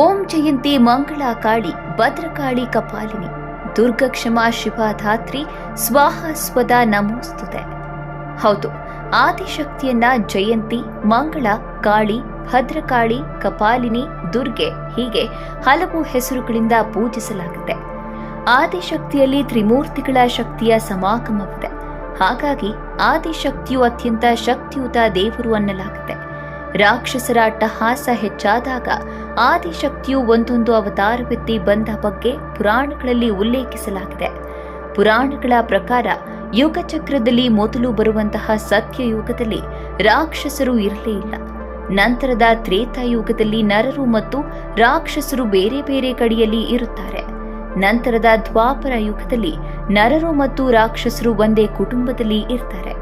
ಓಂ ಜಯಂತಿ ಮಂಗಳಾ ಕಾಳಿ ಭದ್ರಕಾಳಿ ಕಪಾಲಿನಿ. ದುರ್ಗಕ್ಷಮಾ ಶಿವಧಾತ್ರಿ, ಸ್ವಾಹ ಸ್ವದ ನಮೋಸ್ತುತೆ. ಹೌದು, ಆದಿಶಕ್ತಿಯನ್ನ ಜಯಂತಿ, ಮಂಗಳ ಕಾಳಿ ಭದ್ರಕಾಳಿ ಕಪಾಲಿನಿ, ದುರ್ಗೆ ಹೀಗೆ ಹಲವು ಹೆಸರುಗಳಿಂದ ಪೂಜಿಸಲಾಗುತ್ತೆ. ಆದಿಶಕ್ತಿಯಲ್ಲಿ ತ್ರಿಮೂರ್ತಿಗಳ ಶಕ್ತಿಯ ಸಮಾಗಮವಿದೆ. ಹಾಗಾಗಿ ಆದಿಶಕ್ತಿಯು ಅತ್ಯಂತ ಶಕ್ತಿಯುತ ದೇವರು ಅನ್ನಲಾಗುತ್ತೆ. ರಾಕ್ಷಸರ ಅಟ್ಟಹಾಸ ಹೆಚ್ಚಾದಾಗ ಆದಿಶಕ್ತಿಯು ಒಂದೊಂದು ಅವತಾರವೆತ್ತಿ ಬಂದ ಬಗ್ಗೆ ಪುರಾಣಗಳಲ್ಲಿ ಉಲ್ಲೇಖಿಸಲಾಗಿದೆ. ಪುರಾಣಗಳ ಪ್ರಕಾರ ಯುಗಚಕ್ರದಲ್ಲಿ ಮೊದಲು ಬರುವಂತಹ ಸತ್ಯಯುಗದಲ್ಲಿ ರಾಕ್ಷಸರು ಇರಲೇ ಇಲ್ಲ. ನಂತರದ ತ್ರೇತಾಯುಗದಲ್ಲಿ ನರರು ಮತ್ತು ರಾಕ್ಷಸರು ಬೇರೆ ಬೇರೆ ಕಡೆಯಲ್ಲಿ ಇರುತ್ತಾರೆ. ನಂತರದ ದ್ವಾಪರ ಯುಗದಲ್ಲಿ ನರರು ಮತ್ತು ರಾಕ್ಷಸರು ಒಂದೇ ಕುಟುಂಬದಲ್ಲಿ ಇರ್ತಾರೆ.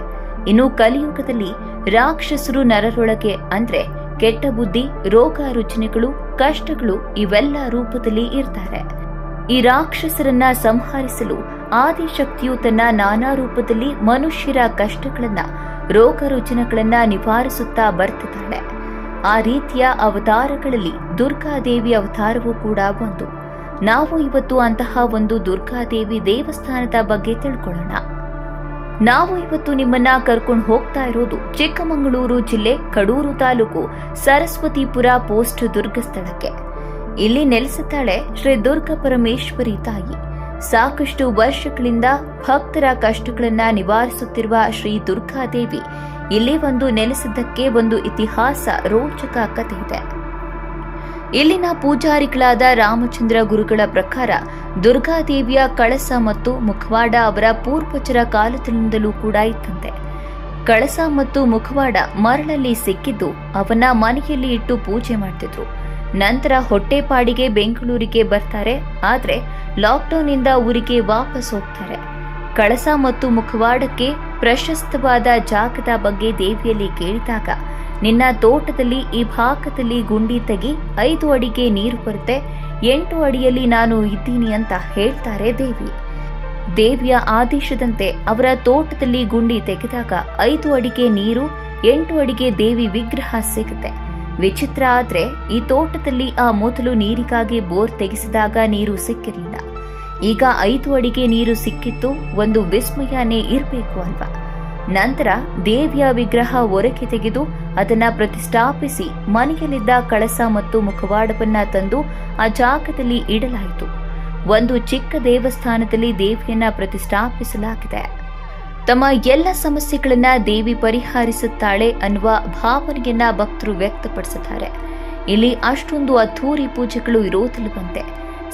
ಇನ್ನು ಕಲಿಯುಗದಲ್ಲಿ ರಾಕ್ಷಸರು ನರರೊಳಗೆ ಅಂದ್ರೆ ಕೆಟ್ಟ ಬುದ್ಧಿ, ರೋಗ ರುಜಿನಗಳು, ಕಷ್ಟಗಳು ಇವೆಲ್ಲ ರೂಪದಲ್ಲಿ ಇರ್ತಾರೆ. ಈ ರಾಕ್ಷಸರನ್ನ ಸಂಹರಿಸಲು ಆದಿಶಕ್ತಿಯು ತನ್ನ ನಾನಾ ರೂಪದಲ್ಲಿ ಮನುಷ್ಯರ ಕಷ್ಟಗಳನ್ನ, ರೋಗ ರುಚನೆಗಳನ್ನ ನಿವಾರಿಸುತ್ತಾ ಬರ್ತಿದ್ದಾಳೆ ಆ ರೀತಿಯ ಅವತಾರಗಳಲ್ಲಿ ದುರ್ಗಾದೇವಿ ಅವತಾರವೂ ಕೂಡ ಒಂದು ನಾವು ಇವತ್ತು ಅಂತಹ ಒಂದು ದುರ್ಗಾದೇವಿ ದೇವಸ್ಥಾನದ ಬಗ್ಗೆ ತಿಳ್ಕೊಳ್ಳೋಣ. ನಾವು ಇವತ್ತು ನಿಮ್ಮನ್ನ ಕರ್ಕೊಂಡು ಹೋಗ್ತಾ ಇರೋದು ಚಿಕ್ಕಮಗಳೂರು ಜಿಲ್ಲೆ ಕಡೂರು ತಾಲೂಕು ಸರಸ್ವತಿಪುರ ಪೋಸ್ಟ್ ದುರ್ಗ ಸ್ಥಳಕ್ಕೆ ಇಲ್ಲಿ ನೆಲೆಸುತ್ತಾಳೆ ಶ್ರೀ ದುರ್ಗ ಪರಮೇಶ್ವರಿ ತಾಯಿ. ಸಾಕಷ್ಟು ವರ್ಷಗಳಿಂದ ಭಕ್ತರ ಕಷ್ಟಗಳನ್ನ ನಿವಾರಿಸುತ್ತಿರುವ ಶ್ರೀ ದುರ್ಗಾದೇವಿ. ಇಲ್ಲಿ ಒಂದು ನೆಲೆಸಿದ್ದಕ್ಕೆ ಒಂದು ಇತಿಹಾಸ ರೋಚಕ ಕಥೆ ಇದೆ ಇಲ್ಲಿನ ಪೂಜಾರಿಗಳಾದ ರಾಮಚಂದ್ರ ಗುರುಗಳ ಪ್ರಕಾರ ದುರ್ಗಾದೇವಿಯ ಕಳಸ ಮತ್ತು ಮುಖವಾಡ ಅವರ ಪೂರ್ವಜರ ಕಾಲದಿಂದಲೂ ಕೂಡ ಇತ್ತಂತೆ ಕಳಸ ಮತ್ತು ಮುಖವಾಡ ಮರಳಲ್ಲಿ ಸಿಕ್ಕಿದ್ದು ಅವನ ಮನೆಯಲ್ಲಿ ಇಟ್ಟು ಪೂಜೆ ಮಾಡ್ತಿದ್ರು. ನಂತರ ಹೊಟ್ಟೆಪಾಡಿಗೆ ಬೆಂಗಳೂರಿಗೆ ಬರ್ತಾರೆ, ಆದರೆ ಲಾಕ್ಡೌನ್ ಇಂದ ಊರಿಗೆ ವಾಪಸ್ ಹೋಗ್ತಾರೆ. ಕಳಸ ಮತ್ತು ಮುಖವಾಡಕ್ಕೆ ಪ್ರಶಸ್ತವಾದ ಜಾಗದ ಬಗ್ಗೆ ದೇವಿಯಲ್ಲಿ ಕೇಳಿದಾಗ ನಿನ್ನ ತೋಟದಲ್ಲಿ ಈ ಭಾಗದಲ್ಲಿ ಗುಂಡಿ ತೆಗಿ ಐದು ಅಡಿಗೆ ನೀರು ಬರುತ್ತೆ ಎಂಟು ಅಡಿಯಲ್ಲಿ ನಾನು ಇದ್ದೀನಿ ಅಂತ ಹೇಳ್ತಾರೆ ದೇವಿ. ದೇವಿಯ ಆದೇಶದಂತೆ ಅವರ ತೋಟದಲ್ಲಿ ಗುಂಡಿ ತೆಗೆದಾಗ ಐದು ಅಡಿಗೆ ನೀರು, ಎಂಟು ಅಡಿಗೆ ದೇವಿ ವಿಗ್ರಹ ಸಿಗುತ್ತೆ. ವಿಚಿತ್ರ ಆದ್ರೆ ಈ ತೋಟದಲ್ಲಿ ಆ ಮೊದಲು ನೀರಿಗಾಗಿ ಬೋರ್ ತೆಗೆಸಿದಾಗ ನೀರು ಸಿಕ್ಕಿರಲಿಲ್ಲ. ಈಗ ಐದು ಅಡಿಗೆ ನೀರು ಸಿಕ್ಕಿತ್ತು ಒಂದು ವಿಸ್ಮಯನೇ ಇರಬೇಕು ಅಲ್ವಾ? ನಂತರ ದೇವಿಯ ವಿಗ್ರಹ ಒರಕೆ ತೆಗೆದು ಅದನ್ನ ಪ್ರತಿಷ್ಠಾಪಿಸಿ ಮನೆಯಲ್ಲಿದ್ದ ಕಳಸ ಮತ್ತು ಮುಖವಾಡವನ್ನ ತಂದು ಆ ಜಾಗದಲ್ಲಿ ಇಡಲಾಯಿತು. ಒಂದು ಚಿಕ್ಕ ದೇವಸ್ಥಾನದಲ್ಲಿ ದೇವಿಯನ್ನ ಪ್ರತಿಷ್ಠಾಪಿಸಲಾಗಿದೆ. ತಮ್ಮ ಎಲ್ಲ ಸಮಸ್ಯೆಗಳನ್ನ ದೇವಿ ಪರಿಹರಿಸುತ್ತಾಳೆ ಅನ್ನುವ ಭಾವನೆಯನ್ನ ಭಕ್ತರು ವ್ಯಕ್ತಪಡಿಸುತ್ತಾರೆ. ಇಲ್ಲಿ ಅಷ್ಟೊಂದು ಅದ್ಧೂರಿ ಪೂಜೆಗಳು ಇರೋದಿಲ್ಲವಂತೆ.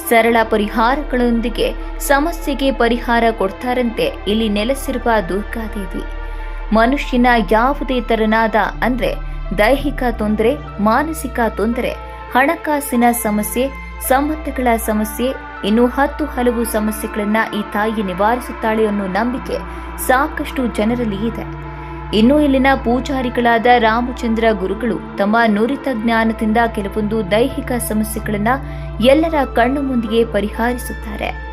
ಸರಳ ಪರಿಹಾರಗಳೊಂದಿಗೆ ಸಮಸ್ಯೆಗೆ ಪರಿಹಾರ ಕೊಡ್ತಾರಂತೆ ಇಲ್ಲಿ ನೆಲೆಸಿರುವ ದುರ್ಗಾದೇವಿ. ಮನುಷ್ಯನ ಯಾವುದೇ ತರನಾದ ಅಂದ್ರೆ ದೈಹಿಕ ತೊಂದರೆ, ಮಾನಸಿಕ ತೊಂದರೆ, ಹಣಕಾಸಿನ ಸಮಸ್ಯೆ, ಸಂಬಂಧಗಳ ಸಮಸ್ಯೆ, ಇನ್ನು ಹತ್ತು ಹಲವು ಸಮಸ್ಯೆಗಳನ್ನ ಈ ತಾಯಿ ನಿವಾರಿಸುತ್ತಾಳೆ ಅನ್ನೋ ನಂಬಿಕೆ ಸಾಕಷ್ಟು ಜನರಲ್ಲಿ ಇದೆ. ಇನ್ನು ಇಲ್ಲಿನ ಪೂಜಾರಿಗಳಾದ ರಾಮಚಂದ್ರ ಗುರುಗಳು ತಮ್ಮ ನುರಿತ ಜ್ಞಾನದಿಂದ ಕೆಲವೊಂದು ದೈಹಿಕ ಸಮಸ್ಯೆಗಳನ್ನ ಎಲ್ಲರ ಕಣ್ಣು ಮುಂದೆಯೇ ಪರಿಹರಿಸುತ್ತಾರೆ.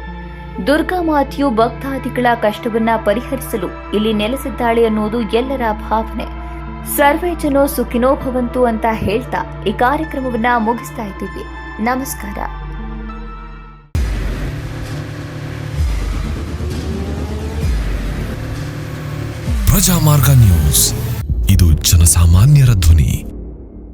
ದುರ್ಗಾ ಮಾತೆಯು ಭಕ್ತಾದಿಗಳ ಕಷ್ಟವನ್ನ ಪರಿಹರಿಸಲು ಇಲ್ಲಿ ನೆಲೆಸಿದ್ದಾಳೆ ಅನ್ನೋದು ಎಲ್ಲರ ಭಾವನೆ. ಸರ್ವೇ ಜನೋ ಸುಖಿನೋ ಭವಂತು ಅಂತ ಹೇಳ್ತಾ ಈ ಕಾರ್ಯಕ್ರಮವನ್ನ ಮುಗಿಸ್ತಾ ಇದ್ದೀವಿ. ನಮಸ್ಕಾರ. ಪ್ರಜಾಮಾರ್ಗ ನ್ಯೂಸ್. ಇದು ಜನಸಾಮಾನ್ಯರ ಧ್ವನಿ.